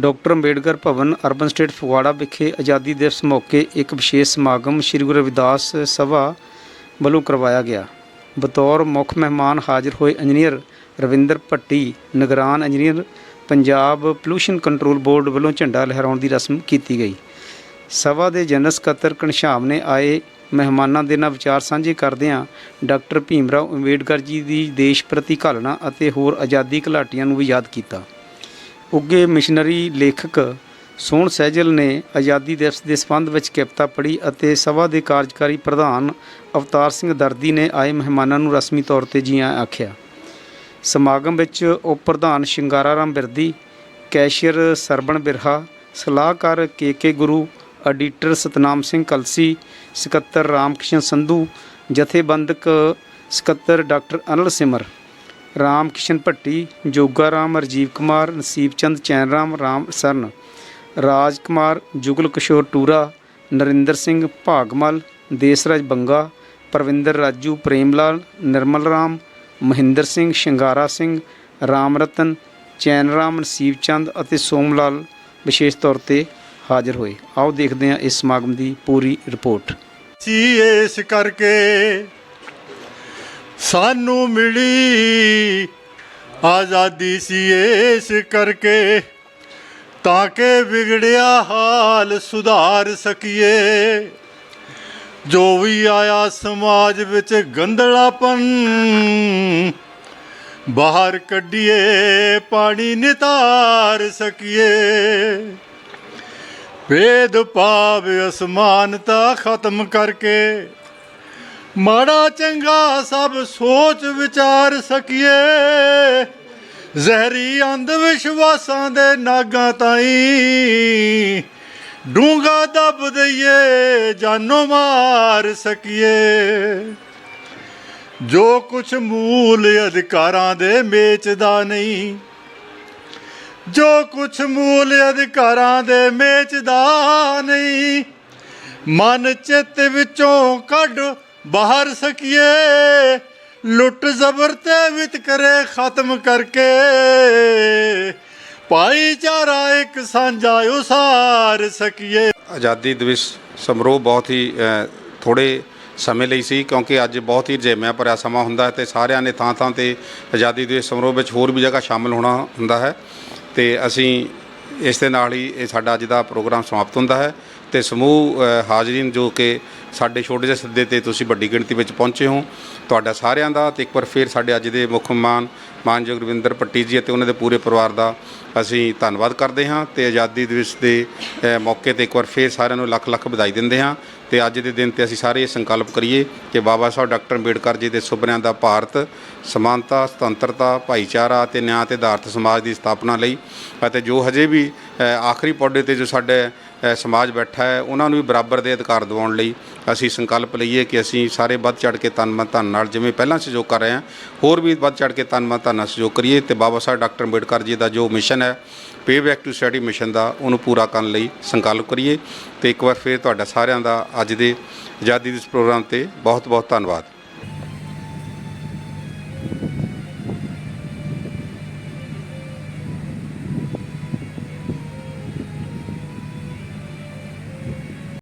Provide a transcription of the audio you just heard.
Doctor Ambedkar Bhawan urban estate Phagwara ਵਿਖੇ ਆਜ਼ਾਦੀ ਦਿਵਸ ਮੌਕੇ ਇੱਕ ਵਿਸ਼ੇਸ਼ ਸਮਾਗਮ ਸ੍ਰੀ ਗੁਰੂ ਰਵਿਦਾਸ ਸਭਾ ਵੱਲੋਂ ਕਰਵਾਇਆ ਗਿਆ। ਬਤੌਰ ਮੁੱਖ ਮਹਿਮਾਨ ਹਾਜ਼ਰ ਹੋਏ ਇੰਜੀਨੀਅਰ ਰਵਿੰਦਰ ਭੱਟੀ, ਨਿਗਰਾਨ engineer Punjab pollution control board ਵੱਲੋਂ ਝੰਡਾ ਲਹਿਰਾਉਣ ਦੀ ਰਸਮ ਕੀਤੀ ਗਈ। ਸਭਾ ਦੇ ਜਨਰਲ ਸਕੱਤਰ ਘਣਸ਼ਾਮ ਨੇ ਆਏ ਮਹਿਮਾਨਾਂ ਦੇ ਨਾਲ ਵਿਚਾਰ ਸਾਂਝੇ ਕਰਦਿਆਂ ਡਾਕਟਰ ਭੀਮਰਾਓ ਅੰਬੇਡਕਰ ਜੀ ਦੀ ਦੇਸ਼ ਪ੍ਰਤੀ ਘਾਲਣਾ ਅਤੇ ਹੋਰ ਆਜ਼ਾਦੀ ਘੁਲਾਟੀਆਂ ਨੂੰ ਵੀ ਯਾਦ ਕੀਤਾ। ਉੱਗੇ ਮਿਸ਼ਨਰੀ ਲੇਖਕ ਸੋਹਣ ਸਹਿਜਲ ਨੇ ਆਜ਼ਾਦੀ ਦਿਵਸ ਦੇ ਸੰਬੰਧ ਵਿੱਚ ਕਵਿਤਾ ਪੜ੍ਹੀ ਅਤੇ ਸਭਾ ਦੇ ਕਾਰਜਕਾਰੀ ਪ੍ਰਧਾਨ ਅਵਤਾਰ ਸਿੰਘ ਦਰਦੀ ਨੇ ਆਏ ਮਹਿਮਾਨਾਂ ਨੂੰ ਰਸਮੀ ਤੌਰ ਤੇ ਜੀ ਆਖਿਆ। ਸਮਾਗਮ ਵਿੱਚ ਉਪ ਪ੍ਰਧਾਨ ਸ਼ਿੰਗਾਰਾ ਰਾਮ ਬਿਰਦੀ, ਕੈਸ਼ੀਅਰ ਸਰਬਣ ਬਿਰਹਾ, ਸਲਾਹਕਾਰ K K Guru, editor Satnam Singh Kalsi, ਸਕੱਤਰ ਰਾਮਕ੍ਰਿਸ਼ਨ ਸੰਧੂ, ਜਥੇਬੰਦਕ ਸਕੱਤਰ ਡਾਕਟਰ ਅਨਲ ਸਿਮਰ ਰਾਮ ਕਿਸ਼ਨ ਭੱਟੀ, ਜੋਗਾ ਰਾਮ, ਰਜੀਵ ਕੁਮਾਰ, ਨਸੀਬ ਚੰਦ, ਚੈਨ ਰਾਮ ਰਾਮ ਸਰਨ, ਰਾਜ ਕੁਮਾਰ, ਜੁਗਲ ਕਿਸ਼ੋਰ ਟੂਰਾ, ਨਰਿੰਦਰ ਸਿੰਘ ਭਾਗਮਲ, ਦੇਸਰਾਜ ਬੰਗਾ, ਪਰਵਿੰਦਰ ਰਾਜੂ ਪ੍ਰੇਮ ਲਾਲ ਨਿਰਮਲ ਰਾਮ, ਮਹਿੰਦਰ ਸਿੰਘ, ਸ਼ਿੰਗਾਰਾ ਸਿੰਘ ਰਾਮ ਰਤਨ ਚੈਨ ਰਾਮ, ਨਸੀਬ ਚੰਦ ਅਤੇ ਸੋਮ ਲਾਲ ਵਿਸ਼ੇਸ਼ ਤੌਰ ਤੇ ਹਾਜ਼ਰ ਹੋਏ। ਆਓ ਦੇਖਦੇ ਹਾਂ ਇਸ ਸਮਾਗਮ ਦੀ ਪੂਰੀ ਰਿਪੋਰਟ। ਸੀ ਇਸ ਕਰਕੇ ਸਾਨੂੰ ਮਿਲੀ ਆਜ਼ਾਦੀ ਸੀ ਇਸ ਕਰਕੇ, ਤਾਂ ਕਿ ਵਿਗੜਿਆ ਹਾਲ ਸੁਧਾਰ ਸਕੀਏ। ਜੋ ਵੀ ਆਇਆ ਸਮਾਜ ਵਿੱਚ ਗੰਦਲਾਪਨ ਬਾਹਰ ਕੱਢੀਏ, ਪਾਣੀ ਨਿਤਾਰ ਸਕੀਏ। ਭੇਦ ਭਾਵ ਅਸਮਾਨਤਾ ਖਤਮ ਕਰਕੇ ਮਾੜਾ ਚੰਗਾ ਸਭ ਸੋਚ ਵਿਚਾਰ ਸਕੀਏ। ਜ਼ਹਿਰੀ ਅੰਧ ਵਿਸ਼ਵਾਸਾਂ ਦੇ ਨਾਗਾਂ ਤਾਈ ਡੂੰਗਾ ਦੱਬ ਦਈਏ, ਜਾਨੋ ਮਾਰ ਸਕੀਏ। ਜੋ ਕੁਛ ਮੂਲ ਅਧਿਕਾਰਾਂ ਦੇ ਮੇਚਦਾ ਨਹੀਂ, ਜੋ ਕੁਛ ਮੂਲ ਅਧਿਕਾਰਾਂ ਦੇ ਮੇਚਦਾ ਨਹੀਂ, ਮਨ ਚਿੱਤ ਵਿੱਚੋਂ ਕੱਢ ਬਾਹਰ ਸਕੀਏ ਲੁੱਟ ਜ਼ਬਰ ਤੇ ਵਿਤਕਰੇ ਖਤਮ ਕਰਕੇ। ਭਾਈਚਾਰਾ ਇੱਕ ਸਾਂਝਾ ਉਸਾਰ ਸਕੀਏ। ਆਜ਼ਾਦੀ ਦਿਵਸ ਸਮਾਰੋਹ ਬਹੁਤ ਹੀ ਅ, ਥੋੜੇ ਸਮੇਂ ਲਈ ਸੀ ਕਿਉਂਕਿ ਅੱਜ ਬਹੁਤ ਹੀ ਰਜੇਮਿਆਂ ਭਰਿਆ ਸਮਾਂ ਹੁੰਦਾ ਹੈ ਤੇ ਸਾਰਿਆਂ ਨੇ ਥਾਂ ਥਾਂ ਤੇ ਆਜ਼ਾਦੀ ਦਿਵਸ ਸਮਾਰੋਹ ਵਿੱਚ ਹੋਰ ਵੀ ਜਗ੍ਹਾ ਸ਼ਾਮਲ ਹੋਣਾ ਹੁੰਦਾ ਹੈ। ਤੇ ਅਸੀਂ ਇਸ ਦੇ ਨਾਲ ਹੀ ਇਹ ਸਾਡਾ ਅੱਜ ਦਾ ਪ੍ਰੋਗਰਾਮ ਸਮਾਪਤ ਹੁੰਦਾ ਹੈ। ਤੇ ਸਮੂਹ ਅ, ਹਾਜ਼ਰੀਨ ਜੋ ਕਿ ਸਾਡੇ ਛੋਟੇ ਜਿਹੇ ਸੱਦੇ ਤੇ ਤੁਸੀਂ ਵੱਡੀ ਗਿਣਤੀ ਵਿੱਚ ਪਹੁੰਚੇ ਹੋ ਤੁਹਾਡਾ ਸਾਰਿਆਂ ਦਾ ਤੇ ਇੱਕ ਵਾਰ ਫਿਰ ਸਾਡੇ ਅੱਜ ਦੇ ਮੁੱਖ ਮਹਿਮਾਨ ਮਾਨਯੋਗ ਰਵਿੰਦਰ ਪੱਟੀ ਜੀ ਅਤੇ ਉਹਨਾਂ ਦੇ ਪੂਰੇ ਪਰਿਵਾਰ ਦਾ ਅਸੀਂ ਧੰਨਵਾਦ ਕਰਦੇ ਹਾਂ ਤੇ ਆਜ਼ਾਦੀ ਦਿਵਸ ਦੇ ਮੌਕੇ ਤੇ ਇੱਕ ਵਾਰ ਫਿਰ ਸਾਰਿਆਂ ਨੂੰ ਲੱਖ ਲੱਖ ਵਧਾਈ ਦਿੰਦੇ ਹਾਂ ਤੇ ਅੱਜ ਦੇ ਦਿਨ ਤੇ ਅਸੀਂ ਸਾਰੇ ਇਹ ਸੰਕਲਪ ਕਰੀਏ ਕਿ ਬਾਬਾ ਸਾਹਿਬ ਡਾਕਟਰ ਅੰਬੇਡਕਰ ਜੀ ਦੇ ਸੁਪਨਿਆਂ ਦਾ ਭਾਰਤ ਸਮਾਨਤਾ ਸੁਤੰਤਰਤਾ ਭਾਈਚਾਰਾ ਤੇ ਨਿਆਂ ਤੇ ਆਧਾਰਿਤ ਸਮਾਜ ਦੀ ਸਥਾਪਨਾ ਲਈ ਅਤੇ ਜੋ ਹਜੇ ਵੀ ਆਖਰੀ ਪੌੜੇ ਤੇ ਜੋ ਸਾਡੇ ਸਮਾਜ ਬੈਠਾ ਹੈ, ਉਹਨਾਂ ਨੂੰ ਵੀ ਬਰਾਬਰ ਦੇ ਅਧਿਕਾਰ ਦਿਵਾਉਣ ਲਈ ਅਸੀਂ ਸੰਕਲਪ ਲਈਏ ਕਿ ਅਸੀਂ ਸਾਰੇ ਵੱਧ ਚੜ ਕੇ ਤਨ ਮਨ ਧਨ ਨਾਲ ਜਿਵੇਂ ਪਹਿਲਾਂ ਸਹਿਯੋਗ ਕਰ ਰਹੇ ਹਾਂ, ਹੋਰ ਵੀ ਵੱਧ ਚੜ ਕੇ ਤਨ ਮਨ ਧਨ ਨਾਲ ਸਹਿਯੋਗ ਕਰੀਏ ਤੇ ਬਾਬਾ ਸਾਹਿਬ ਡਾਕਟਰ ਅੰਬੇਡਕਰ ਜੀ ਦਾ ਜੋ ਮਿਸ਼ਨ ਹੈ pay back to study mission ਦਾ, ਉਹਨੂੰ ਪੂਰਾ ਕਰਨ ਲਈ ਸੰਕਲਪ ਕਰੀਏ ਤੇ ਇੱਕ ਵਾਰ ਫਿਰ ਤੁਹਾਡਾ ਸਾਰਿਆਂ ਦਾ ਅੱਜ ਦੇ ਆਜ਼ਾਦੀ ਦਿਵਸ ਪ੍ਰੋਗਰਾਮ ਤੇ ਬਹੁਤ ਬਹੁਤ ਧੰਨਵਾਦ।